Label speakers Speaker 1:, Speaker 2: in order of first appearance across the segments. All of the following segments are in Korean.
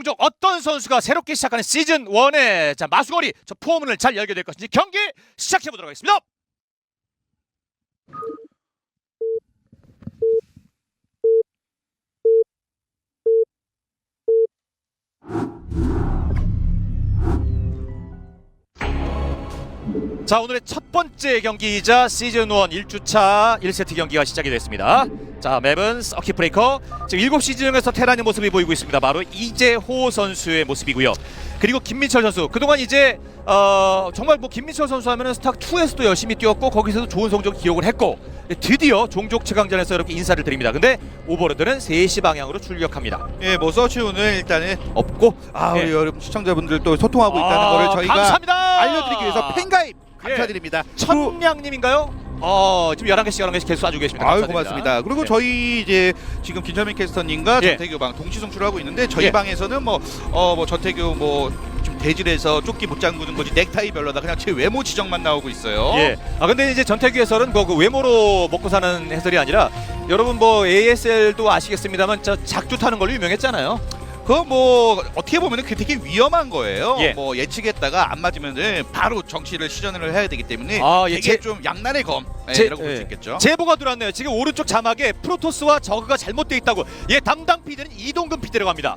Speaker 1: 종족, 어떤 선수가 새롭게 시작하는 시즌 1의 자, 마수거리 저 포문을 잘 열게 될 것인지 경기 시작해 보도록 하겠습니다. 자 오늘의 첫 번째 경기이자 시즌 1 1주차 1세트 경기가 시작이 됐습니다. 자 맵은 서킷 브레이커. 지금 7시 지역에서 테란의 모습이 보이고 있습니다. 바로 이재호 선수의 모습이고요. 그리고 김민철 선수. 그동안 이제 어, 정말 뭐 김민철 선수 하면은 스탁2에서도 열심히 뛰었고 거기서도 좋은 성적 기록을 했고 드디어 종족 최강전에서 이렇게 인사를 드립니다. 근데 오버로드는 3시 방향으로 출격합니다.
Speaker 2: 예, 뭐 서치훈은 일단은
Speaker 1: 없고
Speaker 2: 아 우리
Speaker 1: 예.
Speaker 2: 여러분 시청자분들 또 소통하고 있다는
Speaker 1: 아,
Speaker 2: 거를 저희가
Speaker 1: 감사합니다!
Speaker 2: 알려드리기 위해서 팬가입!
Speaker 1: 예.
Speaker 2: 감사드립니다.
Speaker 1: 천량님인가요? 어 지금 11개씩 11개씩 계속 쏴주고 계십니다
Speaker 2: 아유
Speaker 1: 감사드립니다.
Speaker 2: 고맙습니다. 그리고
Speaker 1: 네.
Speaker 2: 저희 이제 지금 김철민 캐스터님과
Speaker 1: 예.
Speaker 2: 전태규 방 동시 송출을 하고 있는데 저희
Speaker 1: 예.
Speaker 2: 방에서는 뭐 어 뭐 전태규 뭐 좀 대질해서 조끼 못 잠그는 거지 넥타이 별로다 그냥 제 외모 지적만 나오고 있어요.
Speaker 1: 예. 아 근데 이제 전태규 해설은 그, 그 외모로 먹고 사는 해설이 아니라 여러분 뭐 ASL도 아시겠습니다만 저 작두 타는 걸로 유명했잖아요.
Speaker 2: 그거 뭐 어떻게 보면은 그게 되게 위험한 거예요.
Speaker 1: 예.
Speaker 2: 뭐 예측했다가 안 맞으면은 바로 정치를 시전을 해야 되기 때문에
Speaker 1: 아, 예,
Speaker 2: 되게
Speaker 1: 제-
Speaker 2: 좀 양날의 검 예,
Speaker 1: 제-
Speaker 2: 이라고 볼 수
Speaker 1: 예.
Speaker 2: 있겠죠.
Speaker 1: 제보가 들어왔네요. 지금 오른쪽 자막에 프로토스와 저그가 잘못되어 있다고. 예, 담당 PD는 이동근 PD라고 합니다.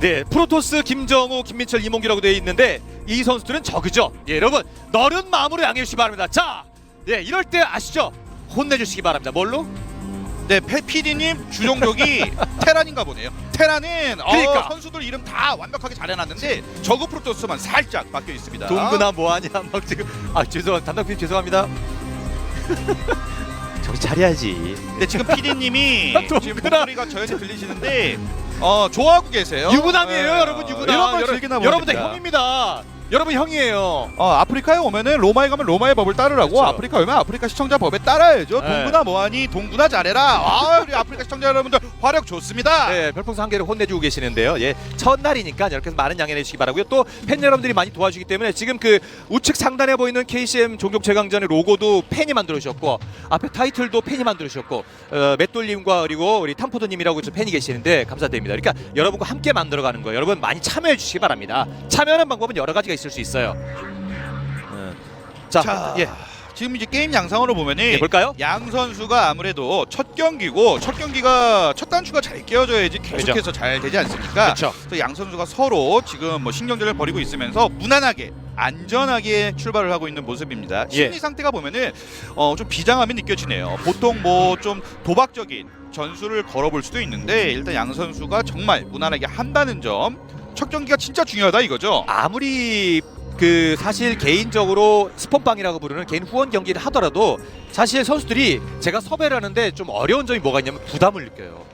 Speaker 1: 네, 프로토스 김정우, 김민철, 이몽규라고 되어 있는데 이 선수들은 저그죠. 예, 여러분 너른 마음으로 양해해 주시기 바랍니다. 자, 예, 이럴 때 아시죠? 혼내주시기 바랍니다. 뭘로?
Speaker 2: 네, 페- PD님 주종족이 테란인가 보네요. 테란은
Speaker 1: 그러니까.
Speaker 2: 어, 선수들 이름 다 완벽하게 잘 해놨는데 저그 프로토스만 살짝 바뀌어 있습니다.
Speaker 1: 동근아 뭐하냐 막 지금 아 죄송 담당 PD 죄송합니다. 저기 잘해야지.
Speaker 2: 근데 지금 PD님이. 지금 목소리가 저한테 들리시는데 어 좋아하고 계세요.
Speaker 1: 유부남이에요,
Speaker 2: 네.
Speaker 1: 여러분 유부남.
Speaker 2: 이런 걸
Speaker 1: 여러-
Speaker 2: 즐기나
Speaker 1: 여러분들
Speaker 2: 봅니다.
Speaker 1: 형입니다. 여러분 형이에요.
Speaker 2: 어 아프리카에 오면은 로마에 가면 로마의 법을 따르라고
Speaker 1: 그렇죠.
Speaker 2: 아프리카 오면 아프리카 시청자 법에 따라야죠.
Speaker 1: 네.
Speaker 2: 동구나 뭐하니 동구나 잘해라. 아 우리 아프리카 시청자 여러분들 화력 좋습니다.
Speaker 1: 네, 별풍선 한 개를 혼내주고 계시는데요. 예, 첫날이니까 이렇게 많은 양해해 주시기 바라고요. 또 팬 여러분들이 많이 도와주기 때문에 지금 그 우측 상단에 보이는 KCM 종족 최강전의 로고도 팬이 만들어 주셨고 앞에 타이틀도 팬이 만들어 주셨고 어, 맷돌님과 그리고 우리 탐포도님이라고 좀 팬이 계시는데 감사드립니다. 그러니까 여러분과 함께 만들어가는 거예요. 여러분 많이 참여해 주시기 바랍니다. 참여하는 방법은 여러 가지가 있을 수 있어요. 음. 자,
Speaker 2: 자,
Speaker 1: 예,
Speaker 2: 지금 이제 게임 양상으로 보면은
Speaker 1: 예, 볼까요?
Speaker 2: 양 선수가 아무래도 첫 경기고 첫 경기가 첫 단추가 잘 끼워져야지 계속해서
Speaker 1: 그죠.
Speaker 2: 잘 되지 않습니까?
Speaker 1: 그렇죠.
Speaker 2: 그래서 양 선수가 서로 지금 뭐 신경전을 벌이고 있으면서 무난하게 안전하게 출발을 하고 있는 모습입니다.
Speaker 1: 예.
Speaker 2: 심리 상태가 보면은 어, 좀 비장함이 느껴지네요. 보통 뭐 좀 도박적인 전술을 걸어볼 수도 있는데 일단 양 선수가 정말 무난하게 한다는 점. 첫 경기가 진짜 중요하다 이거죠.
Speaker 1: 아무리 그 사실 개인적으로 스폰방이라고 부르는 개인 후원 경기를 하더라도 사실 선수들이 제가 섭외를 하는데 좀 어려운 점이 뭐가 있냐면 부담을 느껴요.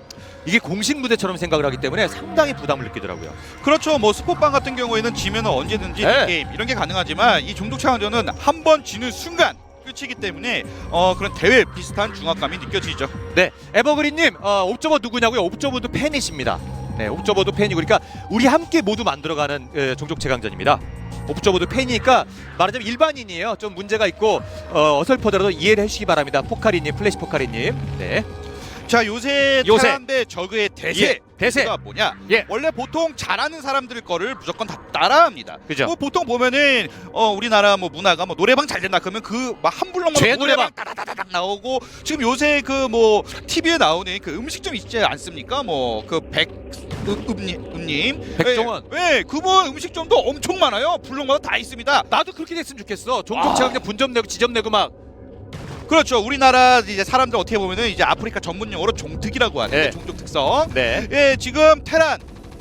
Speaker 1: 이게 공식 무대처럼 생각을 하기 때문에 상당히 부담을 느끼더라고요.
Speaker 2: 그렇죠. 뭐 스포빵 같은 경우에는 지면 언제든지
Speaker 1: 네.
Speaker 2: 게임 이런 게 가능하지만 이 종족 차원전은 한 번 지는 순간 끝이기 때문에 어 그런 대회 비슷한 중압감이 느껴지죠.
Speaker 1: 네, 에버그린님, 어, 옵저버 누구냐고요? 옵저버도 팬이십니다. 네, 옵저버도 팬이고, 그러니까 우리 함께 모두 만들어가는 에, 종족 최강전입니다. 옵저버도 팬이니까 말하자면 일반인이에요. 좀 문제가 있고 어, 어설퍼더라도 이해를 해주시기 바랍니다. 포카리님, 플래시 포카리님. 네,
Speaker 2: 자 요새
Speaker 1: 요새.
Speaker 2: 테란대 저그의 대세
Speaker 1: 예, 대세.
Speaker 2: 가 뭐냐?
Speaker 1: 예.
Speaker 2: 원래 보통 잘하는 사람들 거를 무조건 다 따라합니다.
Speaker 1: 그죠.
Speaker 2: 뭐 보통 보면은 어 우리나라 뭐 문화가 뭐 노래방 잘 된다 그러면 그 막 한 불렁
Speaker 1: 죄
Speaker 2: 노래방
Speaker 1: 노래방.
Speaker 2: 따다다닥 나오고 지금 요새 그 뭐 TV에 나오는 그 음식점 있지 않습니까? 뭐 그 백 음님 음님
Speaker 1: 백종원.
Speaker 2: 예, 예, 그분 음식점도 엄청 많아요. 불렁마다 다 있습니다.
Speaker 1: 나도 그렇게 됐으면 좋겠어. 종족
Speaker 2: 아.
Speaker 1: 최강전 분점 내고 지점 내고 막.
Speaker 2: 그렇죠. 우리나라 이제 사람들 어떻게 보면은 이제 아프리카 전문 용어로 종특이라고 하는데
Speaker 1: 네.
Speaker 2: 종족 특성.
Speaker 1: 네.
Speaker 2: 예, 지금 테란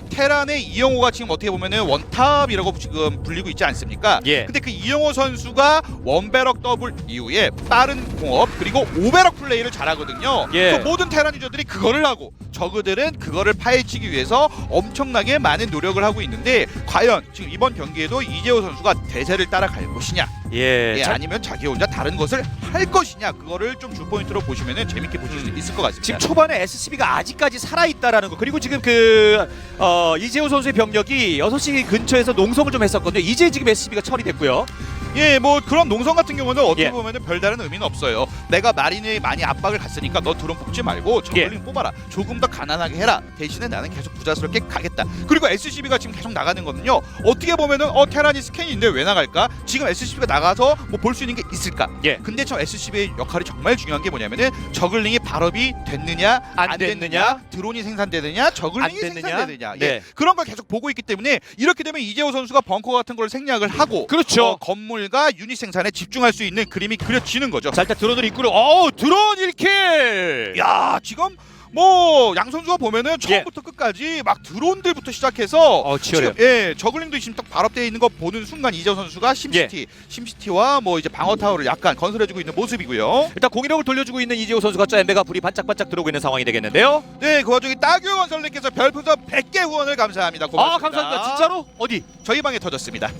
Speaker 2: 테란의 이영호가 지금 어떻게 보면은 원탑이라고 지금 불리고 있지 않습니까?
Speaker 1: 예.
Speaker 2: 근데 그 이영호 선수가 원베럭 더블 이후에 빠른 공업 그리고 오베럭 플레이를 잘하거든요.
Speaker 1: 예.
Speaker 2: 그래서 모든 테란 유저들이 그거를 하고 저그들은 그거를 파헤치기 위해서 엄청나게 많은 노력을 하고 있는데 과연 지금 이번 경기에도 이재호 선수가 대세를 따라갈 것이냐,
Speaker 1: 예.
Speaker 2: 예,
Speaker 1: 자,
Speaker 2: 아니면 자기 혼자 다른 것을 할 것이냐 그거를 좀 주포인트로 보시면 재밌게 보실 수 있을 것 같습니다.
Speaker 1: 지금 초반에 SCB가 아직까지 살아 있다라는 거 그리고 지금 그 어, 이재호 선수의 병력이 6시 근처에서 농성을 좀 했었거든요. 이제 지금 SCB가 처리됐고요.
Speaker 2: 예, 뭐 그런 농성 같은 경우는 어떻게
Speaker 1: 예.
Speaker 2: 보면 별다른 의미는 없어요. 내가 마린에 많이 압박을 갔으니까 너 드론 뽑지 말고 저글링
Speaker 1: 예.
Speaker 2: 뽑아라. 조금 더 가난하게 해라. 대신에 나는 계속 부자스럽게 가겠다. 그리고 SCB가 지금 계속 나가는 거는요. 어떻게 보면은 어 테란이 스캔인데 왜 나갈까? 지금 SCB가 나가서 뭐 볼 수 있는 게 있을까?
Speaker 1: 예.
Speaker 2: 근데 저 SCB의 역할이 정말 중요한 게 뭐냐면은 저글링이 발업이 됐느냐
Speaker 1: 안
Speaker 2: 안,
Speaker 1: 됐느냐,
Speaker 2: 됐느냐, 드론이 생산되느냐, 저글링이
Speaker 1: 안 됐느냐?
Speaker 2: 생산되느냐. 예.
Speaker 1: 네.
Speaker 2: 그런 걸 계속 보고 있기 때문에 이렇게 되면 이재호 선수가 벙커 같은 걸 생략을 하고
Speaker 1: 그렇죠.
Speaker 2: 어, 건물 과 유닛 생산에 집중할 수 있는 그림이 그려지는 거죠.
Speaker 1: 자 일단 드론을 이끌어. 어우 드론 1킬.
Speaker 2: 야 지금 뭐 양 선수가 보면은
Speaker 1: 예.
Speaker 2: 처음부터 끝까지 막 드론들부터 시작해서
Speaker 1: 어 치열해요.
Speaker 2: 지금, 예 저글링도 지금 딱 발업되어 있는 거 보는 순간 이재호 선수가 심시티,
Speaker 1: 예.
Speaker 2: 심시티와 뭐 이제 방어 타워를 약간 건설해주고 있는 모습이고요.
Speaker 1: 일단 공이력을 돌려주고 있는 이재호 선수가 저 엠베가 불이 반짝반짝 들어오고 있는 상황이 되겠는데요.
Speaker 2: 네, 그 와중에 따규 건설님께서 별풍선 100개 후원을 감사합니다. 고맙습니다.
Speaker 1: 아 감사합니다. 진짜로? 어디?
Speaker 2: 저희 방에 터졌습니다.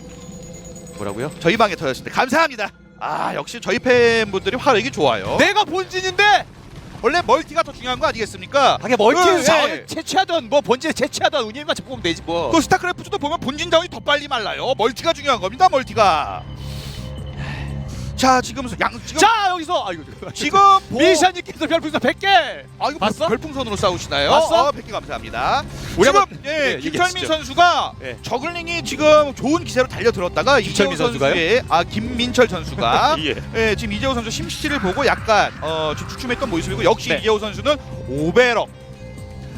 Speaker 1: 뭐라고요?
Speaker 2: 저희 방에 터졌습니다. 감사합니다. 아 역시 저희 팬분들이 화력이 좋아요.
Speaker 1: 내가 본진인데
Speaker 2: 원래 멀티가 더 중요한 거 아니겠습니까?
Speaker 1: 하게
Speaker 2: 예,
Speaker 1: 자원을
Speaker 2: 예.
Speaker 1: 채취하던 뭐 본진에 채취하던 운영만 잡고 보면 되지 뭐.
Speaker 2: 그 스타크래프트도 보면 본진 자원이 더 빨리 말라요. 멀티가 중요한 겁니다. 멀티가. 자 지금 양 지금
Speaker 1: 자 여기서 아이고
Speaker 2: 지금 보-
Speaker 1: 미샤님께서 별풍선 100개.
Speaker 2: 아 이거
Speaker 1: 봤어?
Speaker 2: 별, 풍선으로 싸우시나요?
Speaker 1: 봤어?
Speaker 2: 어, 100개 감사합니다.
Speaker 1: 우리
Speaker 2: 지금
Speaker 1: 한번-
Speaker 2: 예,
Speaker 1: 예,
Speaker 2: 김철민
Speaker 1: 얘기하시죠.
Speaker 2: 선수가
Speaker 1: 예.
Speaker 2: 저글링이 지금 좋은 기세로 달려들었다가 이재호
Speaker 1: 김철민 선수가요?
Speaker 2: 선수의 아 김민철 선수가
Speaker 1: 예.
Speaker 2: 예, 지금 이재호 선수 심시티를 보고 약간 어, 좀 주춤했던 모습이고 역시
Speaker 1: 네.
Speaker 2: 이재호 선수는 오베럭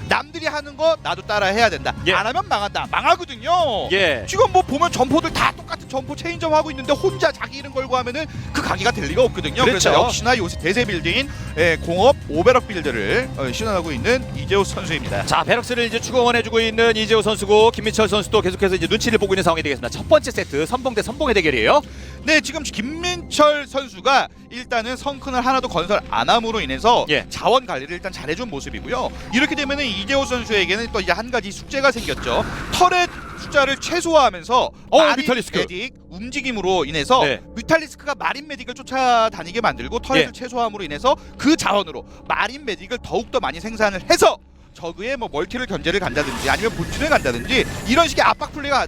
Speaker 2: 남들이 하는 거 나도 따라 해야 된다.
Speaker 1: 예.
Speaker 2: 안 하면 망한다. 망하거든요.
Speaker 1: 예.
Speaker 2: 지금 뭐 보면 점포들 다 똑같은 점포 체인점 하고 있는데 혼자 자기 이름 걸고 하면은 그 가게가 될 리가 없거든요. 그
Speaker 1: 그렇죠.
Speaker 2: 래서 역시나 요새 대세 빌드인 예, 공업 오베럭 빌드를 어, 실현하고 있는 이재호 선수입니다.
Speaker 1: 자 베럭스를 이제 추공원해주고 있는 이재호 선수고 김민철 선수도 계속해서 이제 눈치를 보고 있는 상황이 되겠습니다. 첫 번째 세트 선봉 대 선봉의 대결이에요.
Speaker 2: 네, 지금 김민철 선수가 일단은 성큰을 하나도 건설 안 함으로 인해서
Speaker 1: 예.
Speaker 2: 자원 관리를 일단 잘해준 모습이고요. 이렇게 되면은 이재호 선수 에게는 또 한 가지 숙제가 생겼죠. 터렛 숫자를 최소화하면서
Speaker 1: 어,
Speaker 2: 마린
Speaker 1: 뮤탈리스크.
Speaker 2: 메딕 움직임으로 인해서
Speaker 1: 네.
Speaker 2: 뮤탈리스크가 마린 메딕을 쫓아다니게 만들고 터렛을
Speaker 1: 예.
Speaker 2: 최소화함으로 인해서 그 자원으로 마린 메딕을 더욱더 많이 생산을 해서 저그의 뭐 멀티를 견제를 간다든지 아니면 본진을 간다든지 이런 식의 압박 플레이가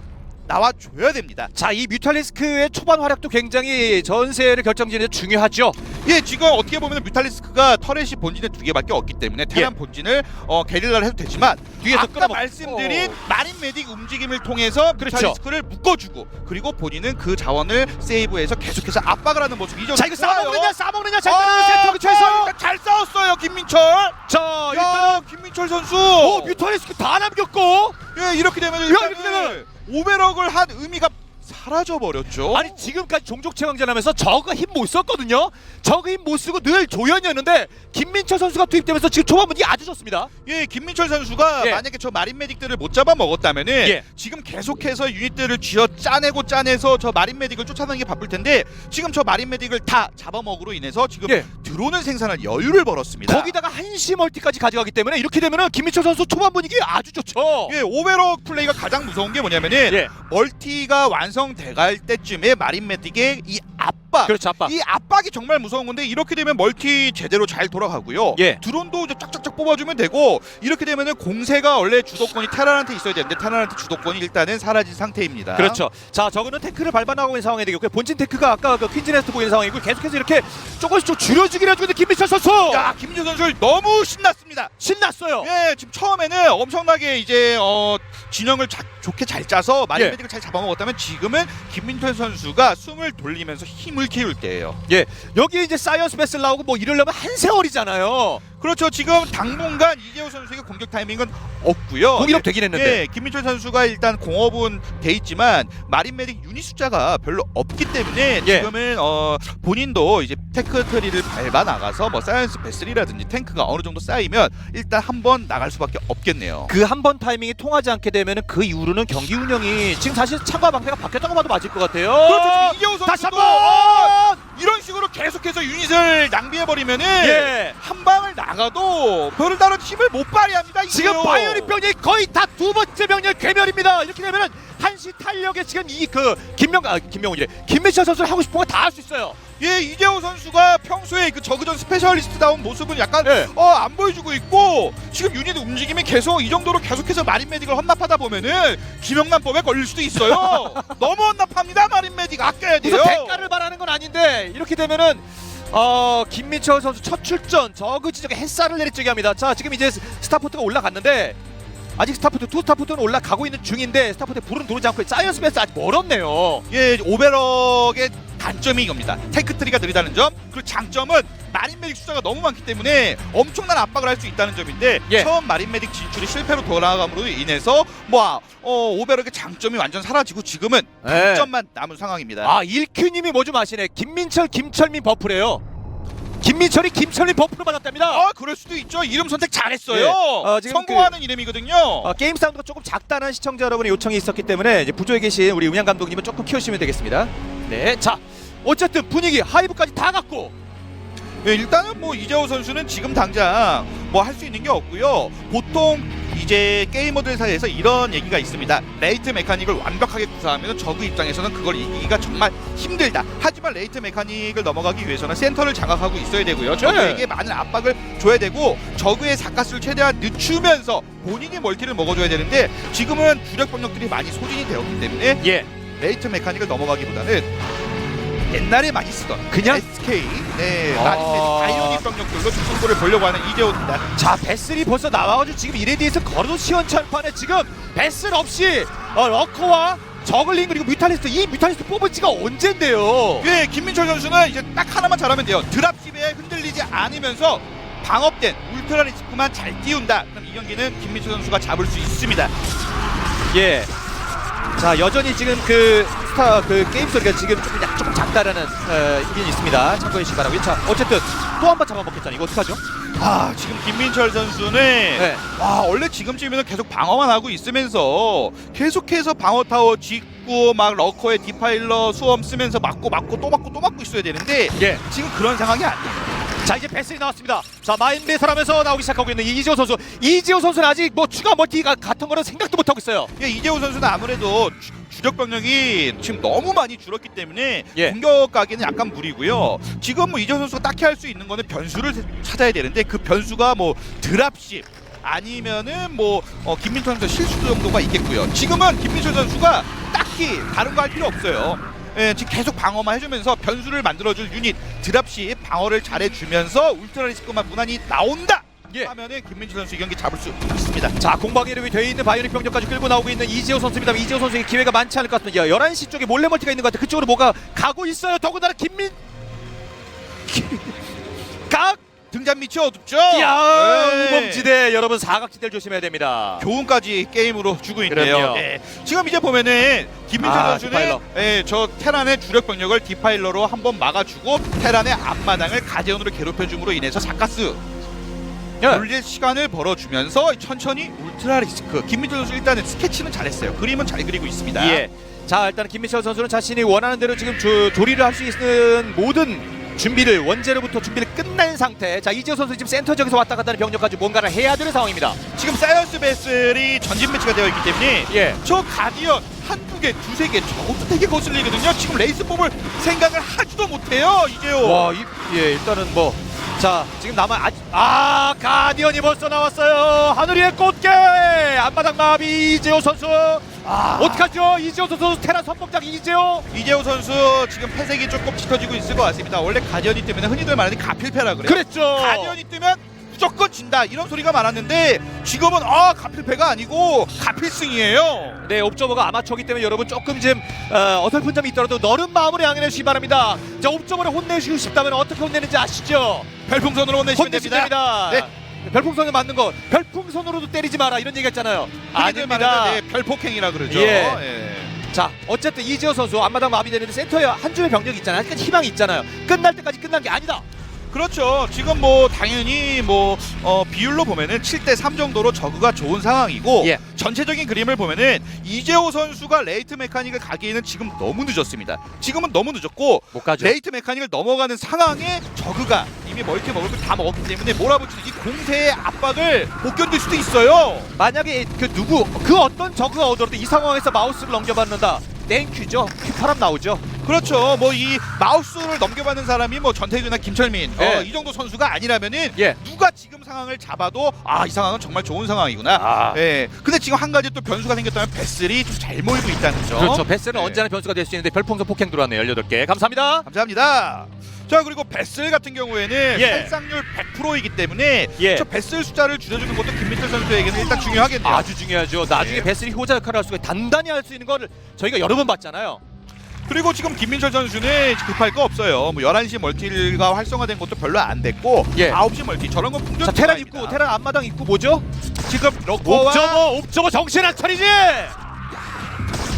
Speaker 2: 나와줘야 됩니다.
Speaker 1: 자 이 뮤탈리스크의 초반 활약도 굉장히 전세를 결정지는 데 중요하죠.
Speaker 2: 예, 지금 어떻게 보면 뮤탈리스크가 터렛이 본진에 두 개밖에 없기 때문에 테란 본진을 어, 게릴라를 해도 되지만
Speaker 1: 예. 뒤에서
Speaker 2: 아까
Speaker 1: 끌어먹-
Speaker 2: 말씀드린
Speaker 1: 어.
Speaker 2: 마린 메딕 움직임을 통해서
Speaker 1: 그렇죠.
Speaker 2: 뮤탈리스크를 묶어주고 그리고 본인은 그 자원을 세이브해서 계속해서 압박을 하는 모습 이죠.
Speaker 1: 자 이거 싸먹느냐 싸먹느냐 잘
Speaker 2: 아,
Speaker 1: 따르는 세트 최선.
Speaker 2: 일단 잘 싸웠어요 김민철.
Speaker 1: 자 일단
Speaker 2: 야, 김민철 선수.
Speaker 1: 오 뮤탈리스크 다 남겼고.
Speaker 2: 예, 이렇게 되면
Speaker 1: 이렇게
Speaker 2: 일단은 오베럭을 한 의미가 사라져 버렸죠.
Speaker 1: 아니 지금까지 종족 체 강전하면서 저가 힘못 썼거든요. 저가 힘못 쓰고 늘 조연이었는데 김민철 선수가 투입되면서 지금 초반 분위기 아주 좋습니다.
Speaker 2: 예, 김민철 선수가
Speaker 1: 예.
Speaker 2: 만약에 저 마린 메딕들을 못 잡아 먹었다면은
Speaker 1: 예.
Speaker 2: 지금 계속해서 유닛들을 쥐어 짜내고 짜내서 저 마린 메딕을 쫓아내는 게 바쁠 텐데 지금 저 마린 메딕을 다 잡아 먹으로 인해서 지금
Speaker 1: 예.
Speaker 2: 들어오는 생산을 여유를 벌었습니다.
Speaker 1: 거기다가 한시 멀티까지 가져가기 때문에 이렇게 되면은 김민철 선수 초반 분위기 아주 좋죠.
Speaker 2: 예, 오베럭 플레이가 가장 무서운 게 뭐냐면은
Speaker 1: 예.
Speaker 2: 멀티가 완성 돼갈 때쯤에 마린 메딕의 이 압박
Speaker 1: 그렇죠 아빠.
Speaker 2: 이 압박이 정말 무서운 건데 이렇게 되면 멀티 제대로 잘 돌아가고요.
Speaker 1: 예.
Speaker 2: 드론도 이제 쫙쫙쫙 뽑아주면 되고 이렇게 되면은 공세가 원래 주도권이 테란한테 있어야 되는데 테란한테 주도권이 일단은 사라진 상태입니다.
Speaker 1: 그렇죠. 자, 저거는 탱크를 밟아나가고 있는 상황이 되겠고요. 본진 탱크가 아까 그 퀸즈네스트 보이는 상황이고 계속해서 이렇게 조금씩 좀 줄여주기를 해주고 있는 김민철 선수.
Speaker 2: 야 김민재 선수 너무 신났습니다.
Speaker 1: 신났어요.
Speaker 2: 예, 지금 처음에는 엄청나게 이제 어 진영을 자, 좋게 잘 짜서 마린
Speaker 1: 예.
Speaker 2: 메딕을 잘 잡아먹었다면 지금은 김민철 선수가 숨을 돌리면서 힘을 키울 때예요.
Speaker 1: 예, 여기 이제 사이언스 베슬 나오고 뭐 이러려면 한 세월이잖아요.
Speaker 2: 그렇죠. 지금 당분간 이재호 선수에게 공격 타이밍은 없고요.
Speaker 1: 공이력 되긴 했는데.
Speaker 2: 예, 김민철 선수가 일단 공업은 돼 있지만 마린 메딕 유닛 숫자가 별로 없기 때문에
Speaker 1: 예.
Speaker 2: 지금은 어 본인도 이제 테크 트리를 밟아 나가서 뭐 사이언스 베슬이라든지 탱크가 어느 정도 쌓이면 일단 한 번 나갈 수밖에 없겠네요.
Speaker 1: 그 한 번 타이밍이 통하지 않게 되면은 그 이후로는 경기 운영이 지금 사실 참가 방패가 바뀌었다고 봐도 맞을 것 같아요.
Speaker 2: 그렇죠. 이재호 선수도
Speaker 1: 다시 한 번.
Speaker 2: 어, 이런 식으로 계속해서 유닛을 낭비해 버리면은
Speaker 1: 예.
Speaker 2: 한 방을 나가도 별다른 힘을 못 발휘합니다.
Speaker 1: 지금
Speaker 2: 이재호.
Speaker 1: 바이오닉 병력이 거의 다 두 번째 병력 괴멸입니다. 이렇게 되면은 한시 탄력에 지금 이 그 김명 아 김명훈이래 김민철 선수를 하고 싶은 거 다 할 수 있어요.
Speaker 2: 예, 이재호 선수가 평소에 그 저그전 스페셜리스트다운 모습은 약간
Speaker 1: 네.
Speaker 2: 어, 안 보여주고 있고 지금 유닛 움직임이 계속 이 정도로 계속해서 마린 메딕을 헌납하다 보면은 김영란법에 걸릴 수도 있어요. 너무 헌납합니다, 마린 메딕 아껴야 돼요.
Speaker 1: 무슨 대가를 바라는 건 아닌데 이렇게 되면은 어 김민철 선수 첫 출전 저그 지역에 햇살을 내리쬐게 합니다. 자 지금 이제 스- 스타포트가 올라갔는데 아직 스타포트 투 스타포트는 올라가고 있는 중인데 스타포트 불은 들어오지 않고 사이언스 베스 아직 멀었네요.
Speaker 2: 예, 오베럭의 단점이 이겁니다. 테크 트리가 느리다는 점. 그리고 장점은 마린 메딕 숫자가 너무 많기 때문에 엄청난 압박을 할 수 있다는 점인데
Speaker 1: 예.
Speaker 2: 처음 마린 메딕 진출이 실패로 돌아감으로 인해서 뭐 어, 오베럭의 장점이 완전 사라지고 지금은
Speaker 1: 네.
Speaker 2: 단점만 남은 상황입니다.
Speaker 1: 아 일큐님이 뭐 좀 아시네. 김민철 김철민 버프래요. 김민철이 김철민 버프를 받았답니다.
Speaker 2: 아, 그럴 수도 있죠. 이름 선택 잘했어요.
Speaker 1: 예. 어, 지금
Speaker 2: 성공하는 이름이거든요.
Speaker 1: 어, 게임 사운드가 조금 작다는 시청자 여러분의 요청이 있었기 때문에 이제 부조에 계신 우리 음향 감독님은 조금 키우시면 되겠습니다. 네, 자 어쨌든 분위기 하이브까지 다 갔고
Speaker 2: 예, 일단은 뭐 이재호 선수는 지금 당장 뭐 할 수 있는 게 없고요. 보통 이제 게이머들 사이에서 이런 얘기가 있습니다. 레이트 메카닉을 완벽하게 구사하면 저그 입장에서는 그걸 이기기가 정말 힘들다. 하지만 레이트 메카닉을 넘어가기 위해서는 센터를 장악하고 있어야 되고요. 저그에게 많은 압박을 줘야 되고 저그의 사가스를 최대한 늦추면서 본인이 멀티를 먹어줘야 되는데 지금은 주력 병력들이 많이 소진이 되었기 때문에
Speaker 1: 예,
Speaker 2: 레이트 메카닉을 넘어가기보다는 옛날에 많이 쓰던
Speaker 1: 그냥?
Speaker 2: SK 네
Speaker 1: 아.
Speaker 2: 마린 바이오닉 병력들로 승부를 보려고 하는 이재호입니다.
Speaker 1: 자 베슬이 벌써 나와가지고 지금 이레디에서 걸어도 시원찮판에 지금 베슬 없이 어, 러커와 저글링 그리고 뮤탈리스트 이 뮤탈리스트 뽑은 지가 언젠데요.
Speaker 2: 예, 김민철 선수는 이제 딱 하나만 잘하면 돼요. 드랍십에 흔들리지 않으면서 방업된 울트라 리스크만 잘 띄운다. 그럼 이 경기는 김민철 선수가 잡을 수 있습니다.
Speaker 1: 예. 자 여전히 지금 그 스타 그 게임 소리가 지금 조금 약 조금 작다라는 어, 의견이 있습니다. 참고해 주시기 바라고요. 자 어쨌든 또 한 번 잡아먹겠잖아. 이거 어떡하죠?
Speaker 2: 아, 지금 김민철 선수는
Speaker 1: 네.
Speaker 2: 와 원래 지금쯤이면 계속 방어만 하고 있으면서 계속해서 방어 타워 짓고 막 러커에 디파일러 수험 쓰면서 맞고 맞고 또 맞고 또 맞고 있어야 되는데
Speaker 1: 예.
Speaker 2: 지금 그런 상황이 아니에요.
Speaker 1: 자 이제 베슬이 나왔습니다. 자 마인 배설하면서 나오기 시작하고 있는 이지호 선수. 이지호 선수는 아직 뭐 추가 멀티가 같은 거는 생각도 못 하고 있어요.
Speaker 2: 예, 이재호 선수는 아무래도 주, 주력 병력이 지금 너무 많이 줄었기 때문에
Speaker 1: 예.
Speaker 2: 공격 가기는 약간 무리고요. 지금 뭐 이재호 선수가 딱히 할 수 있는 거는 변수를 찾아야 되는데 그 변수가 뭐 드랍십 아니면은 뭐 어, 김민철 선수 실수 정도가 있겠고요. 지금은 김민철 선수가 딱히 다른 거 할 필요 없어요. 예, 지금 계속 방어만 해주면서 변수를 만들어줄 유닛 드랍십 방어를 잘해주면서 울트라 리스크만 무난히 나온다.
Speaker 1: 예.
Speaker 2: 하면은 김민철 선수 이 경기 잡을 수 있습니다.
Speaker 1: 자 공방에 이름이 되어 있는 바이오닉 병력까지 끌고 나오고 있는 이지호 선수입니다. 이지호 선수에게 기회가 많지 않을 것 같습니다. 11시 쪽에 몰래 멀티가 있는 것 같아요. 그쪽으로 뭐가 가고 있어요. 더군다나 김민 각
Speaker 2: 등잔 밑이 어둡죠?
Speaker 1: 야
Speaker 2: 네.
Speaker 1: 우범지대 여러분 사각지대를 조심해야 됩니다.
Speaker 2: 교훈까지 게임으로 주고 있네요.
Speaker 1: 그럼요.
Speaker 2: 네. 지금 이제 보면은 김민철
Speaker 1: 아,
Speaker 2: 선수는
Speaker 1: 디파일러.
Speaker 2: 예, 저 테란의 주력 병력을 디파일러로 한번 막아주고 테란의 앞마당을 가재현으로 괴롭혀줌으로 인해서 사카스
Speaker 1: 예.
Speaker 2: 돌릴 시간을 벌어주면서 천천히 울트라 리스크 김민철 선수 일단은 스케치는 잘했어요. 그림은 잘 그리고 있습니다.
Speaker 1: 예. 자 일단 김민철 선수는 자신이 원하는 대로 지금 조, 조리를 할 수 있는 모든 준비를 원제로부터 준비를 끝낸 상태. 자 이지호 선수 지금 센터 지역에서 왔다 갔다 하는 병력까지 뭔가를 해야 되는 상황입니다.
Speaker 2: 지금 사이언스 베슬이 전진 배치가 되어 있기 때문에
Speaker 1: 예.
Speaker 2: 저 가디언 한두 개, 두세 개 저것도 되게 거슬리거든요. 지금 레이스 뽑을 생각을 하지도 못해요. 이제요.
Speaker 1: 와, 이, 예, 일단은 뭐. 자, 지금 남아 아, 아 가디언이 벌써 나왔어요. 하늘 위의 꽃게 앞마당 마비 이재호 선수.
Speaker 2: 아.
Speaker 1: 어떡하죠? 이재호 선수 테란 선봉장 이재호.
Speaker 2: 이재호 선수 지금 패색이 조금 짙어지고 있을 것 같습니다. 원래 가디언이 뜨면 흔히들 말하는 가필패라 그래요.
Speaker 1: 그랬죠.
Speaker 2: 가디언이 뜨면 무조건 진다 이런 소리가 많았는데 지금은 아 가필패가 아니고 가필승이에요.
Speaker 1: 네, 옵저버가 아마추어기 때문에 여러분 조금 좀 어, 어설픈 점이 있더라도 너른 마음으로 양해해 주시기 바랍니다. 자, 옵저버를 혼내주고 싶다면 어떻게 혼내는지 아시죠?
Speaker 2: 별풍선으로 혼내시면
Speaker 1: 혼내시면
Speaker 2: 됩니다.
Speaker 1: 됩니다.
Speaker 2: 네.
Speaker 1: 별풍선을 맞는 거 별풍선으로도 때리지 마라 이런 얘기가 있잖아요.
Speaker 2: 흔히들
Speaker 1: 아닙니다.
Speaker 2: 말하는 네, 별폭행이라 그러죠.
Speaker 1: 예.
Speaker 2: 예.
Speaker 1: 자 어쨌든 이지호 선수 앞마당 마비되는데 센터에 한 줄의 병력이 있잖아요. 끝 희망이 있잖아요. 끝날 때까지 끝난 게 아니다.
Speaker 2: 그렇죠. 지금 뭐 당연히 뭐 어, 비율로 보면은 7대 3 정도로 저그가 좋은 상황이고
Speaker 1: 예.
Speaker 2: 전체적인 그림을 보면은 이재호 선수가 레이트 메카닉을 가기에는 지금 너무 늦었습니다. 지금은 너무 늦었고
Speaker 1: 못 가죠.
Speaker 2: 레이트 메카닉을 넘어가는 상황에 저그가 이미 멀티 먹을 걸다 먹었기 때문에 몰아붙이는 이 공세의 압박을 못 견딜 수도 있어요.
Speaker 1: 만약에 그 누구 그 어떤 저그가 오더라도 이 상황에서 마우스를 넘겨받는다. 땡큐죠. 큐파람 나오죠.
Speaker 2: 그렇죠. 뭐 이 마우스를 넘겨받는 사람이 뭐 전태규나 김철민
Speaker 1: 예.
Speaker 2: 어, 이 정도 선수가 아니라면은
Speaker 1: 예.
Speaker 2: 누가 지금 상황을 잡아도 아 이 상황은 정말 좋은 상황이구나.
Speaker 1: 아.
Speaker 2: 예. 근데 지금 한 가지 또 변수가 생겼다면 베슬이 좀잘 모이고 있다는 점.
Speaker 1: 그렇죠. 베스는
Speaker 2: 네.
Speaker 1: 언제나 변수가 될 수 있는데 별풍선 폭행 들어왔네요. 18개. 감사합니다.
Speaker 2: 감사합니다. 자 그리고 베슬 같은 경우에는
Speaker 1: 예.
Speaker 2: 살상률 100%이기 때문에
Speaker 1: 예.
Speaker 2: 저 베슬 숫자를 줄여주는 것도 김민철 선수에게는 일단 중요하겠네요.
Speaker 1: 아주 중요하죠. 나중에
Speaker 2: 네.
Speaker 1: 베스리 효자 역할을 할 수가 단단히 할 수 있는 거를 저희가 여러 번 봤잖아요.
Speaker 2: 그리고 지금 김민철 선수는 급할 거 없어요. 뭐 11시 멀티가 활성화된 것도 별로 안 됐고
Speaker 1: 예.
Speaker 2: 9시 멀티 저런 건 풍전
Speaker 1: 자, 테란 입구, 테란 앞마당 입구 뭐죠?
Speaker 2: 지금 러커와
Speaker 1: 옵저버, 옵저버 정신 안 차리지!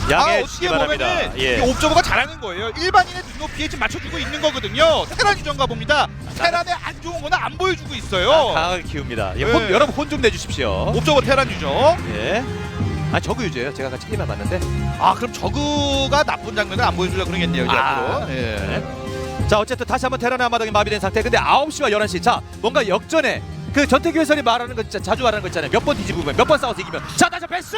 Speaker 2: 아,
Speaker 1: 양해
Speaker 2: 어떻게
Speaker 1: 주시기 바랍니다.
Speaker 2: 보면은
Speaker 1: 예.
Speaker 2: 이 옵저버가 잘하는 거예요. 일반인의 눈높이에 지금 맞춰주고 있는 거거든요. 테란 유전가 봅니다. 테란의 안 좋은 거는 안 보여주고 있어요.
Speaker 1: 아, 강하게 키웁니다. 예,
Speaker 2: 네.
Speaker 1: 혼, 여러분 혼 좀 내주십시오.
Speaker 2: 옵저버 테란 유전.
Speaker 1: 예. 아 저그 유저예요. 제가 같이 게임을 봤는데.
Speaker 2: 아 그럼 저그가 나쁜 장면을 안 보여주려 그러겠네요. 이제
Speaker 1: 아,
Speaker 2: 앞으로. 예.
Speaker 1: 네. 자 어쨌든 다시 한번 테란의 앞마당이 마비된 상태. 근데 9시와 11시. 자 뭔가 역전에 그 전태규 해설이 말하는 거 진짜 자주 말하는 거 있잖아요. 몇 번 뒤집으면 몇 번 싸워서 이기면. 자 다시 패스!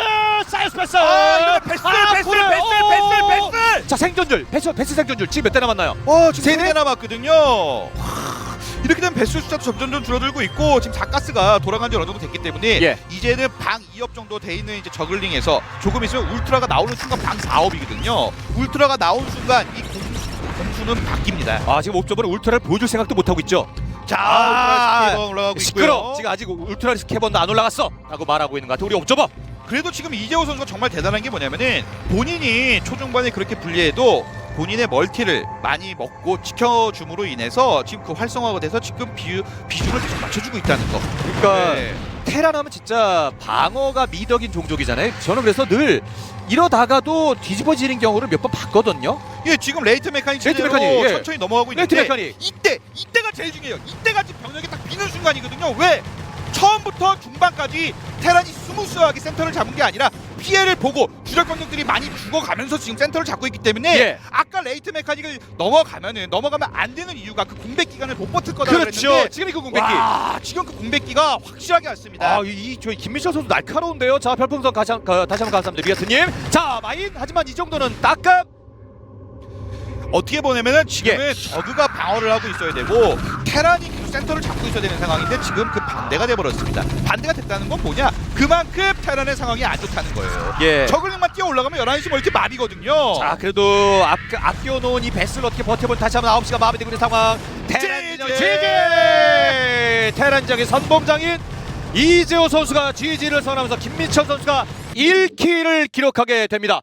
Speaker 1: 사이언스 패스!
Speaker 2: 아, 이거 패스, 패스,
Speaker 1: 골!
Speaker 2: 패스,
Speaker 1: 오!
Speaker 2: 패스, 패스!
Speaker 1: 자 생존줄. 패스 패스 생존줄 지금 몇 대 남았나요?
Speaker 2: 어 지금
Speaker 1: 세네?
Speaker 2: 세대 남았거든요. 하, 이렇게 되면 배수 숫자도 점점 좀 줄어들고 있고 지금 자가스가 돌아간 지 어느 정도 됐기 때문에
Speaker 1: 예.
Speaker 2: 이제는 방 2업 정도 돼 있는 이제 저글링에서 조금 있으면 울트라가 나오는 순간 방 4업이거든요. 울트라가 나온 순간 이 공, 공수는 바뀝니다.
Speaker 1: 아 지금 옵저버는 울트라를 보여줄 생각도 못 하고 있죠.
Speaker 2: 자,
Speaker 1: 아,
Speaker 2: 울트라 스케이버가 올라가고
Speaker 1: 시끄러.
Speaker 2: 있고요.
Speaker 1: 지금 아직 울트라 스캐번도 안 올라갔어.라고 말하고 있는 것 같아. 우리 옵저버.
Speaker 2: 그래도 지금 이재호 선수가 정말 대단한 게 뭐냐면은 본인이 초중반에 그렇게 불리해도 본인의 멀티를 많이 먹고 지켜줌으로 인해서 지금 그 활성화가 돼서 지금 비, 비중을 계속 맞춰주고 있다는 거.
Speaker 1: 그러니까
Speaker 2: 네.
Speaker 1: 테란 하면 진짜 방어가 미덕인 종족이잖아요. 저는 그래서 늘 이러다가도 뒤집어지는 경우를 몇 번 봤거든요.
Speaker 2: 예, 지금 레이트 메카닉
Speaker 1: 레이트 메카닉, 예.
Speaker 2: 천천히 넘어가고
Speaker 1: 레이트
Speaker 2: 있는데
Speaker 1: 메카닉.
Speaker 2: 이때 이때가 제일 중요해요. 이때가 지금 병력이 딱 비는 순간이거든요. 왜? 처음부터 중반까지 테란이 스무스하게 센터를 잡은 게 아니라 피해를 보고 주력 병력들이 많이 죽어가면서 지금 센터를 잡고 있기 때문에
Speaker 1: 예.
Speaker 2: 아까 레이트 메카닉을 넘어가면은 넘어가면 안 되는 이유가 그 공백 기간을 못 버틸 거다
Speaker 1: 그렇죠.
Speaker 2: 그랬는데
Speaker 1: 지금 이그 공백기.
Speaker 2: 와, 지금 그 공백기가 확실하게 왔습니다.
Speaker 1: 아, 이, 이 저희 김민철 선수 날카로운데요. 자, 별풍선 다시, 한- 가- 다시 한번 감사합니다. 리아트님. 자, 마인. 하지만 이 정도는 딱감.
Speaker 2: 어떻게 보냐면은 지금은
Speaker 1: 예.
Speaker 2: 저그가 방어를 하고 있어야 되고 테란이 계속 센터를 잡고 있어야 되는 상황인데 지금 그 반대가 돼버렸습니다. 반대가 됐다는 건 뭐냐? 그만큼 테란의 상황이 안 좋다는 거예요.
Speaker 1: 예.
Speaker 2: 저글링만 뛰어 올라가면 11시 멀티 마비거든요.
Speaker 1: 자, 그래도 앞, 아껴놓은 이 베스를 어떻게 버텨본 다시 한번 9시가 마무리되고 있는 상황. 테란! 지정 지지! 테란장의 선봉장인 이재호 선수가 GG를 선하면서 김민철 선수가 1킬을 기록하게 됩니다.